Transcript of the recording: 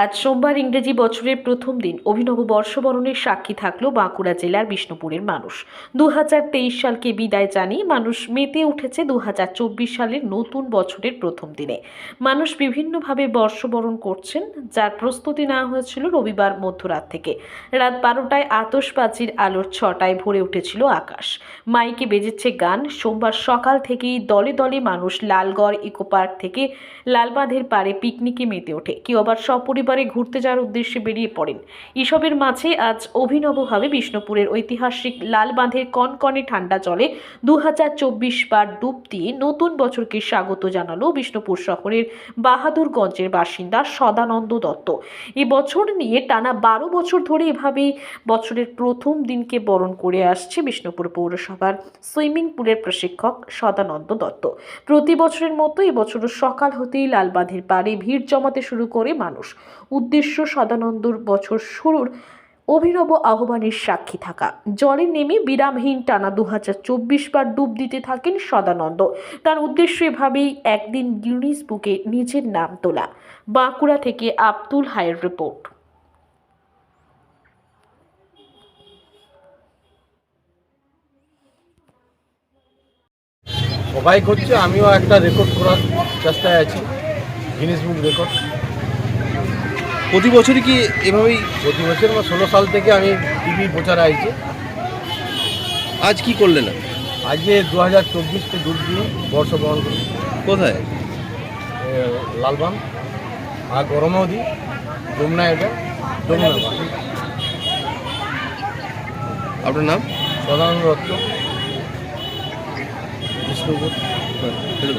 আজ সোমবার ইংরেজি বছরের প্রথম দিন অভিনব বর্ষবরণের সাক্ষী থাকল বাঁকুড়া জেলার বিষ্ণুপুরের মানুষ। দু হাজার তেইশ সালকে বিদায় জানিয়ে মানুষ মেতে উঠেছে দু হাজার চব্বিশ সালের নতুন বছরের প্রথম দিনে। মানুষ বিভিন্নভাবে বর্ষবরণ করছেন, যার প্রস্তুতি নেওয়া হয়েছিল রবিবার মধ্যরাত থেকে। রাত বারোটায় আতশবাজির আলোর ছটায় ভরে উঠেছিল আকাশ। মাইকে বেজেছে গান। সোমবার সকাল থেকেই দলে দলে মানুষ লালগড় ইকো পার্ক থেকে লালবাঁধের পাড়ে পিকনিকে মেতে ওঠে। কেউ আবার সপরিবারে ঘুরতে যাওয়ার উদ্দেশ্যে বেরিয়ে পড়েন। এসবের মাঝে আজ অভিনবভাবে বিষ্ণুপুরের ঐতিহাসিক লালবাঁধের কনকনে ঠান্ডা জলে দু বার ডুব দিয়ে নতুন বছরকে স্বাগত জানালো বিষ্ণুপুর শহরের বাহাদুরগঞ্জের বাসিন্দা সদানন্দ দত্ত। এই বছর নিয়ে টানা বারো বছর ধরে এভাবেই বছরের প্রথম দিনকে বরণ করে আসছে বিষ্ণুপুর পৌরসভার সুইমিং পুলের প্রশিক্ষক সদানন্দ দত্ত। প্রতি বছরের মতো এবছরও সকাল হতেই লালবাঁধের পাড়ে ভিড় জমাতে শুরু করে মানুষ। উদ্দেশ্য সদানন্দর বছর শুরুর অভিনব আহ্বানের সাক্ষী থাকা। জলে নেমে বিরামহীন টানা দুহাজার চব্বিশ বার ডুব দিতে থাকেন সদানন্দ। তার উদ্দেশ্য এভাবেই একদিন গিনিস বুকে নিজের নাম তোলা। বাঁকুড়া থেকে আব্দুল হায়ের রিপোর্ট। সবাই করছে, আমিও একটা রেকর্ড করার চেষ্টায় আছি। গিনিস বুক রেকর্ড প্রতি বছরই কি এভাবেই? প্রতি বছর বা ষোলো সাল থেকে আমি টিভি প্রচারে আইছি আজ কি করলেন? আজকে দু হাজার চব্বিশকে ডুব দিয়ে বর্ষবরণ করি। কোথায়? এ, লালবাম আর গরমেও দিই যমুনা এটা। যমুনা আপনার নাম? সদানন্দ দত্ত। বিষ্ণুপুর। হ্যাঁ।